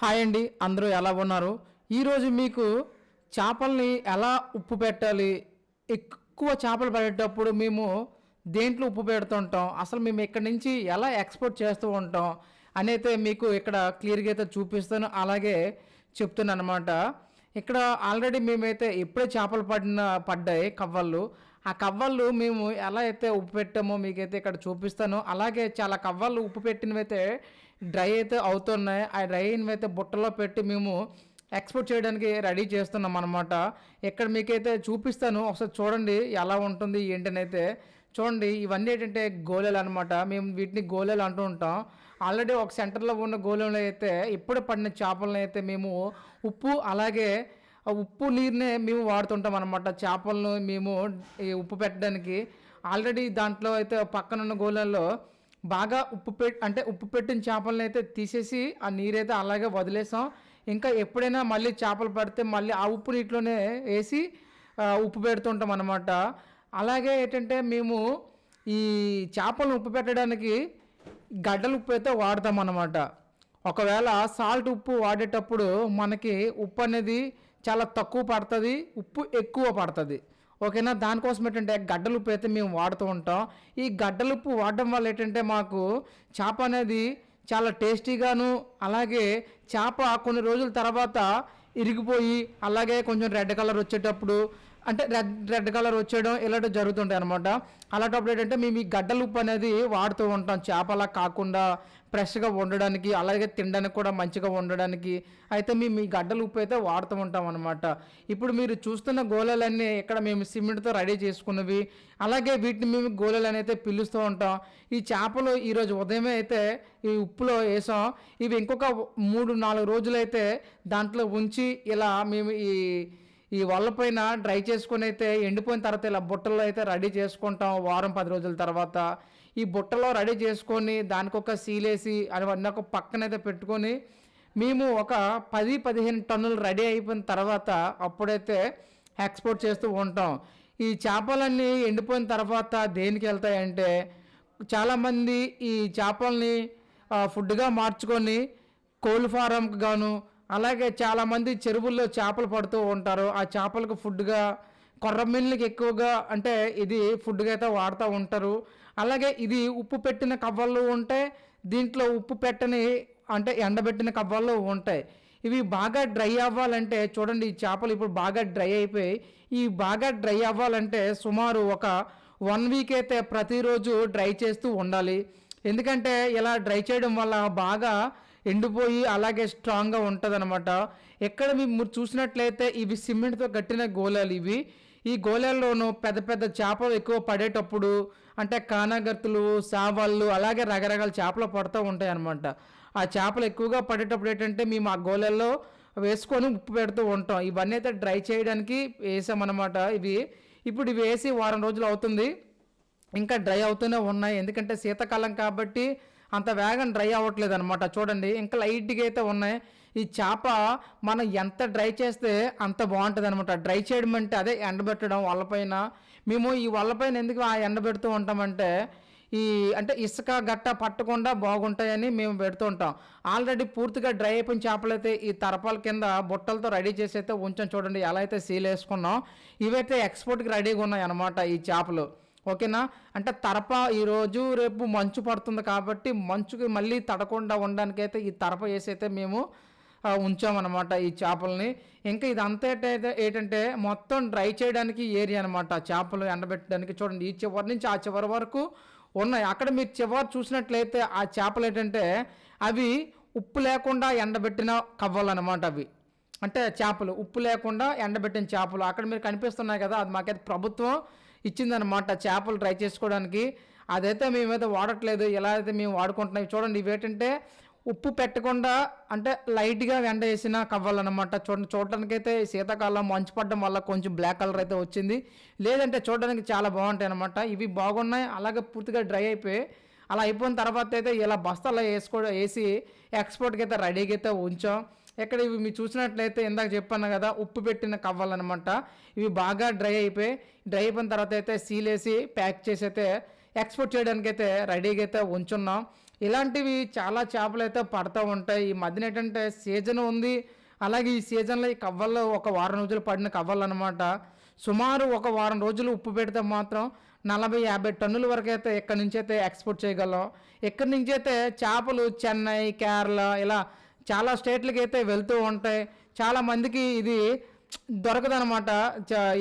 Hi అండి అందరూ ఎలా ఉన్నారు? ఈరోజు మీకు చేపల్ని ఎలా ఉప్పు పెట్టాలి? ఎక్కువ చేపలు పడేటప్పుడు మేము దేంట్లో ఉప్పు పెడుతుంటాం? అసలు మేము ఇక్కడ నుంచి ఎలా ఎక్స్పోర్ట్ చేస్తూ ఉంటాం? అనైతే మీకు ఇక్కడ క్లియర్గా అయితే చూపిస్తాను. అలాగే చెప్తున్నాను అనమాట ఇక్కడ ఆల్రెడీ మేమైతే ఎప్పుడే చేపలు పడిన పడ్డాయి కవ్వళ్ళు. ఆ కవ్వళ్ళు మేము ఎలా అయితే ఉప్పు పెట్టామో మీకైతే ఇక్కడ చూపిస్తాను. అలాగే చాలా కవ్వళ్ళు ఉప్పు పెట్టినవి అయితే డ్రై అయితే అవుతున్నాయి. ఆ డ్రై అయితే బుట్టలో పెట్టి మేము ఎక్స్పోర్ట్ చేయడానికి రెడీ చేస్తున్నాం అనమాట ఇక్కడ మీకైతే చూపిస్తాను. ఒకసారి చూడండి ఎలా ఉంటుంది ఏంటని అయితే. చూడండి ఇవన్నీ ఏంటంటే గోళెలు అనమాట మేము వీటిని గోళెలు అంటూ ఉంటాం. ఆల్రెడీ ఒక సెంటర్లో ఉన్న గోళెలు అయితే ఇప్పుడు పడిన చేపలను అయితే మేము ఉప్పు అలాగే ఉప్పు నీరునే మేము వాడుతుంటాం అనమాట చేపలను మేము ఈ ఉప్పు పెట్టడానికి. ఆల్రెడీ దాంట్లో అయితే పక్కన ఉన్న గోళల్లో బాగా ఉప్పు పెట్టి అంటే ఉప్పు పెట్టిన చేపలను అయితే తీసేసి ఆ నీరైతే అలాగే వదిలేసాం. ఇంకా ఎప్పుడైనా మళ్ళీ చేపలు పడితే మళ్ళీ ఆ ఉప్పు నీటిలోనే వేసి ఉప్పు పెడుతుంటాం అనమాట అలాగే ఏంటంటే మేము ఈ చేపలను ఉప్పు పెట్టడానికి గడ్డల ఉప్పు అయితే వాడతాం అన్నమాట. ఒకవేళ సాల్ట్ ఉప్పు వాడేటప్పుడు మనకి ఉప్పు అనేది చాలా తక్కువ పడుతుంది ఉప్పు ఎక్కువ పడుతుంది. ఓకేనా? దానికోసం ఏంటంటే గడ్డల ఉప్పు అయితే మేము వాడుతూ ఉంటాం. ఈ గడ్డలు ఉప్పు వాడడం వల్ల ఏంటంటే మాకు చేప అనేది చాలా టేస్టీగాను అలాగే చేప కొన్ని రోజుల తర్వాత ఇరిగిపోయి అలాగే కొంచెం రెడ్ కలర్ వచ్చేటప్పుడు అంటే రెడ్ రెడ్ కలర్ వచ్చేయడం ఇలాంటివి జరుగుతుంటాయి అనమాట అలాంటప్పుడు ఏంటంటే మేము ఈ గడ్డల ఉప్పు అనేది వాడుతూ ఉంటాం. చేపలా కాకుండా ఫ్రెష్గా వండడానికి అలాగే తినడానికి కూడా మంచిగా వండడానికి. అయితే మేము ఈ గడ్డల ఉప్పు అయితే వాడుతూ ఉంటాం అనమాట ఇప్పుడు మీరు చూస్తున్న గోళలన్నీ ఇక్కడ మేము సిమెంట్తో రెడీ చేసుకున్నవి. అలాగే వీటిని మేము గోళాలని అయితే పిలుస్తూ ఉంటాం. ఈ చేపలు ఈరోజు ఉదయమే అయితే ఈ ఉప్పులో వేసాం. ఇవి ఇంకొక మూడు నాలుగు రోజులైతే దాంట్లో ఉంచి ఇలా మేము ఈ ఈ వల్ల పైన డ్రై చేసుకొని అయితే ఎండిపోయిన తర్వాత ఇలా బుట్టల్లో అయితే రెడీ చేసుకుంటాం వారం పది రోజుల తర్వాత. ఈ బుట్టలో రెడీ చేసుకొని దానికి ఒక సీలేసి అవన్నీ ఒక పక్కనైతే పెట్టుకొని మేము ఒక పది పదిహేను టన్నులు రెడీ అయిపోయిన తర్వాత అప్పుడైతే ఎక్స్పోర్ట్ చేస్తూ ఉంటాం. ఈ చేపలన్నీ ఎండిపోయిన తర్వాత దేనికి వెళ్తాయంటే చాలామంది ఈ చేపల్ని ఫుడ్గా మార్చుకొని కోళ్ళ ఫారంకి గాను అలాగే చాలామంది చెరువుల్లో చేపలు పడుతూ ఉంటారు. ఆ చేపలకు ఫుడ్గా కొర్రమీన్లకి ఎక్కువగా అంటే ఇది ఫుడ్గా అయితే వాడుతూ ఉంటారు. అలాగే ఇది ఉప్పు పెట్టిన కవ్వలు ఉంటాయి దీంట్లో ఉప్పు పెట్టని అంటే ఎండబెట్టిన కవ్వలు ఉంటాయి. ఇవి బాగా డ్రై అవ్వాలంటే చూడండి ఈ చేపలు ఇప్పుడు బాగా డ్రై అయిపోయి ఈ బాగా డ్రై అవ్వాలంటే సుమారు ఒక వన్ వీక్ అయితే ప్రతిరోజు డ్రై చేస్తూ ఉండాలి. ఎందుకంటే ఇలా డ్రై చేయడం వల్ల బాగా ఎండిపోయి అలాగే స్ట్రాంగ్గా ఉంటుంది అనమాట ఎక్కడ మీరు చూసినట్లయితే ఇవి సిమెంట్తో కట్టిన గోళాలు ఇవి. ఈ గోళాల్లోనూ పెద్ద పెద్ద చేపలు ఎక్కువ పడేటప్పుడు అంటే కానాగర్తులు సావాళ్ళు అలాగే రకరకాల చేపలు పడుతూ ఉంటాయి అనమాట ఆ చేపలు ఎక్కువగా పడేటప్పుడు ఏంటంటే మేము ఆ గోళాల్లో వేసుకొని ఉప్పు పెడుతూ ఉంటాం. ఇవన్నీ అయితే డ్రై చేయడానికి వేసామన్నమాట ఇవి. ఇప్పుడు ఇవి వేసి వారం రోజులు అవుతుంది. ఇంకా డ్రై అవుతూనే ఉన్నాయి. ఎందుకంటే శీతాకాలం కాబట్టి అంత వేగం డ్రై అవ్వట్లేదు అనమాట చూడండి ఇంకా లైట్గా అయితే ఉన్నాయి. ఈ చేప మనం ఎంత డ్రై చేస్తే అంత బాగుంటుంది అనమాట డ్రై చేయడం అంటే అదే ఎండబెట్టడం వల్లపైన మేము ఈ వల్లపైన ఎందుకు ఆ ఎండబెడుతూ ఉంటామంటే ఈ అంటే ఇసుక గట్ట పట్టకుండా బాగుంటాయని మేము పెడుతూ ఉంటాం. ఆల్రెడీ పూర్తిగా డ్రై అయిపోయిన చేపలైతే ఈ తరపాల కింద బుట్టలతో రెడీ చేసి అయితే ఉంచాం చూడండి ఎలా అయితే సీల్ వేసుకున్నాం. ఇవైతే ఎక్స్పోర్ట్కి రెడీగా ఉన్నాయి అనమాట ఈ చేపలు. ఓకేనా? అంటే తరప ఈరోజు రేపు మంచు పడుతుంది కాబట్టి మంచుకి మళ్ళీ తడకుండా ఉండడానికి అయితే ఈ తరప వేసి అయితే మేము ఉంచామన్నమాట ఈ చేపల్ని. ఇంకా ఇదంతా ఏంటంటే ఏంటంటే మొత్తం డ్రై చేయడానికి ఏరియా అనమాట చేపలు ఎండబెట్టడానికి చూడండి ఈ చివరి నుంచి ఆ చివరి వరకు ఉన్నాయి. అక్కడ మీరు చివరి చూసినట్లయితే ఆ చేపలు ఏంటంటే అవి ఉప్పు లేకుండా ఎండబెట్టిన కవ్వలు అనమాట అవి. అంటే చేపలు ఉప్పు లేకుండా ఎండబెట్టిన చేపలు. అక్కడ మీరు కనిపిస్తున్నాయి కదా అది మాకైతే ప్రభుత్వం ఇచ్చిందనమాట చేపలు డ్రై చేసుకోవడానికి. అదైతే మేమైతే వాడట్లేదు. ఎలా అయితే మేము వాడుకుంటున్నాం చూడండి. ఇవి ఏంటంటే ఉప్పు పెట్టకుండా అంటే లైట్గా వెండ వేసిన కవ్వాలన్నమాట. చూడండి. చూడడానికి అయితే శీతాకాలం మంచు పడడం వల్ల కొంచెం బ్లాక్ కలర్ అయితే వచ్చింది. లేదంటే చూడడానికి చాలా బాగుంటాయి అనమాట ఇవి బాగున్నాయి. అలాగే పూర్తిగా డ్రై అయిపోయి అలా అయిపోయిన తర్వాత అయితే ఇలా బస్తాలో వేసుకో వేసి ఎక్స్పోర్ట్కి అయితే రెడీగా అయితే ఉంచాం. ఇక్కడ ఇవి మీరు చూసినట్లయితే ఇందాక చెప్పాను కదా ఉప్పు పెట్టిన కవ్వాలన్నమాట. ఇవి బాగా డ్రై అయిపోయి డ్రై అయిపోయిన తర్వాత అయితే సీల్ వేసి ప్యాక్ చేసి అయితే ఎక్స్పోర్ట్ చేయడానికి అయితే రెడీగా అయితే ఉంచున్నాం. ఇలాంటివి చాలా చేపలు అయితే పడుతూ ఉంటాయి. ఈ మధ్యన ఏంటంటే సీజన్ ఉంది. అలాగే ఈ సీజన్లో ఈ కవ్వల్లో ఒక వారం రోజులు పడిన కవ్వలు అనమాట సుమారు ఒక వారం రోజులు ఉప్పు పెడితే మాత్రం నలభై యాభై టన్నుల వరకు అయితే ఇక్కడి నుంచి అయితే ఎక్స్పోర్ట్ చేయగలం. ఇక్కడి నుంచి అయితే చేపలు చెన్నై కేరళ ఇలా చాలా స్టేట్లకి అయితే వెళ్తూ ఉంటాయి. చాలా మందికి ఇది దొరకదనమాట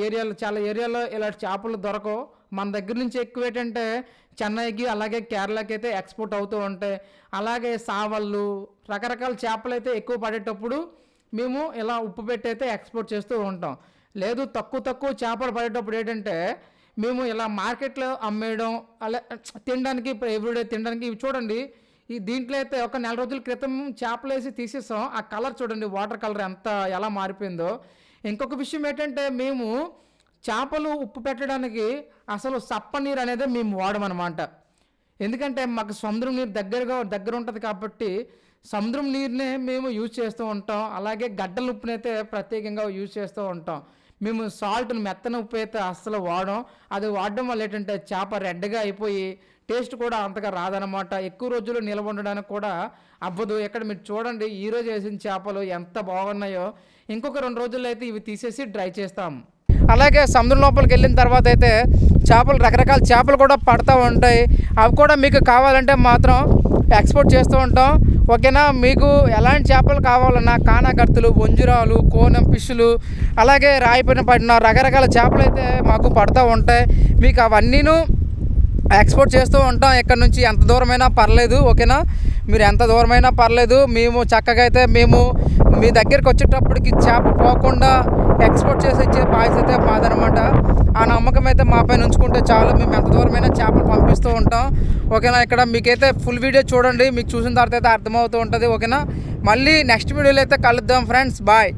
ఏరియాలో చాలా ఏరియాలో ఇలాంటి చేపలు దొరకవు. మన దగ్గర నుంచి ఎక్కువ ఏంటంటే చెన్నైకి అలాగే కేరళకి అయితే ఎక్స్పోర్ట్ అవుతూ ఉంటాయి. అలాగే సావళ్ళు రకరకాల చేపలు అయితే ఎక్కువ పడేటప్పుడు మేము ఇలా ఉప్పు పెట్టి అయితే ఎక్స్పోర్ట్ చేస్తూ ఉంటాం. లేదు తక్కువ తక్కువ చేపలు పడేటప్పుడు ఏంటంటే మేము ఇలా మార్కెట్లో అమ్మేయడం అలా తినడానికి ఎవ్రీడే తినడానికి ఇవి చూడండి. ఈ దీంట్లో అయితే ఒక నెల రోజుల క్రితం చేపలేసి తీసేసాం. ఆ కలర్ చూడండి వాటర్ కలర్ ఎంత ఎలా మారిపోయిందో. ఇంకొక విషయం ఏంటంటే మేము చేపలు ఉప్పు పెట్టడానికి అసలు సప్ప నీరు అనేది మేము వాడమన్నమాట ఎందుకంటే మాకు సముద్రం నీరు దగ్గరగా దగ్గర ఉంటుంది కాబట్టి సముద్రం నీరునే మేము యూజ్ చేస్తూ ఉంటాం. అలాగే గడ్డల ఉప్పునైతే ప్రత్యేకంగా యూజ్ చేస్తూ ఉంటాం. మేము సాల్ట్ని మెత్తన ఉప్పు అయితే అస్సలు వాడడం అది వాడడం వల్ల ఏంటంటే చేప రెడ్గా అయిపోయి టేస్ట్ కూడా అంతగా రాదనమాట ఎక్కువ రోజులు నిల్వ ఉండడానికి కూడా అవ్వదు. ఇక్కడ మీరు చూడండి ఈ రోజు వేసిన చేపలు ఎంత బాగున్నాయో. ఇంకొక రెండు రోజుల్లో అయితే ఇవి తీసేసి డ్రై చేస్తాం. అలాగే సముద్రం లోపలికి వెళ్ళిన తర్వాత అయితే చేపలు రకరకాల చేపలు కూడా పడతా ఉంటాయి. అవి కూడా మీకు కావాలంటే మాత్రం ఎక్స్పోర్ట్ చేస్తూ ఉంటాం. ఓకేనా? మీకు ఎలాంటి చేపలు కావాలన్నా కానాగర్తులు వంజురాలు కోనం ఫిష్లు అలాగే రాయిపోయిన పడిన రకరకాల చేపలు అయితే మాకు పడుతూ ఉంటాయి. మీకు అవన్నీను ఎక్స్పోర్ట్ చేస్తూ ఉంటాం. ఇక్కడ నుంచి ఎంత దూరమైనా పర్లేదు ఓకేనా? మీరు ఎంత దూరమైనా పర్లేదు. మేము చక్కగా అయితే మేము మీ దగ్గరికి వచ్చేటప్పటికి చేప పోకుండా ఎక్స్పోర్ట్ చేసి ఇచ్చే బాధ్యత అయితే మాదనమాట. ఆ నమ్మకం అయితే మా పైన ఉంచుకుంటే చాలు. మేము ఎంత దూరమైనా చేపలు పంపిస్తూ ఉంటాం. ఓకేనా? ఇక్కడ మీకైతే ఫుల్ వీడియో చూడండి. మీకు చూసిన తర్వాత అయితే అర్థమవుతూ ఉంటుంది. ఓకేనా? మళ్ళీ నెక్స్ట్ వీడియోలో అయితే కలుద్దాం ఫ్రెండ్స్. బాయ్.